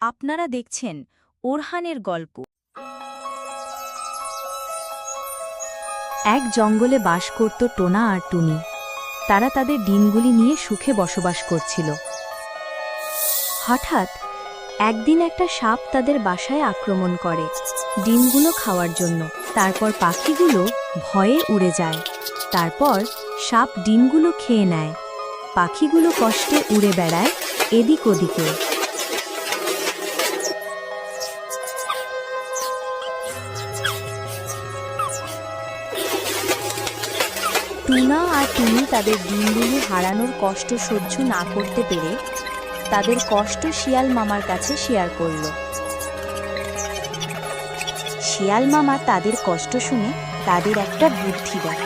আপনারা দেখছেন ওরহানের গল্প। এক জঙ্গলে বাস করত টোনা আর টুনি। তারা তাদের ডিমগুলি নিয়ে সুখে বসবাস করছিল। হঠাৎ একদিন একটা সাপ তাদের বাসায় আক্রমণ করে ডিমগুলো খাওয়ার জন্য। তারপর পাখিগুলো ভয়ে উড়ে যায়। তারপর সাপ ডিমগুলো খেয়ে নেয়। পাখিগুলো কষ্টে উড়ে বেড়ায় এদিক ওদিকে। টুনা আর টুনি তাদের ডিমগুলি হারানোর কষ্ট সহ্য না করতে পেরে তাদের কষ্ট শিয়াল মামার কাছে শেয়ার করল। শিয়াল মামা তাদের কষ্ট শুনে তাদের একটা বুদ্ধি দেয়।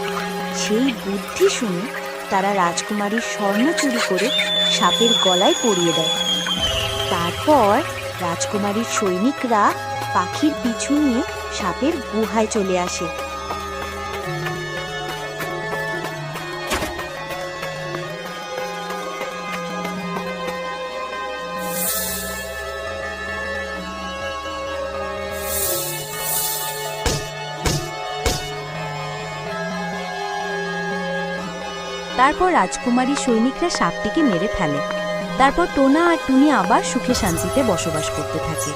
সেই বুদ্ধি শুনে তারা রাজকুমারীর স্বর্ণ চুরি করে সাপের গলায় পরিয়ে দেয়। তারপর রাজকুমারীর সৈনিকরা পাখির পিছু নিয়ে সাপের গুহায় চলে আসে। তারপর রাজকুমারী সৈনিকরা সাপটিকে মেরে ফেলে। তারপর টোনা আর টুনি আবার সুখে শান্তিতে বসবাস করতে থাকে।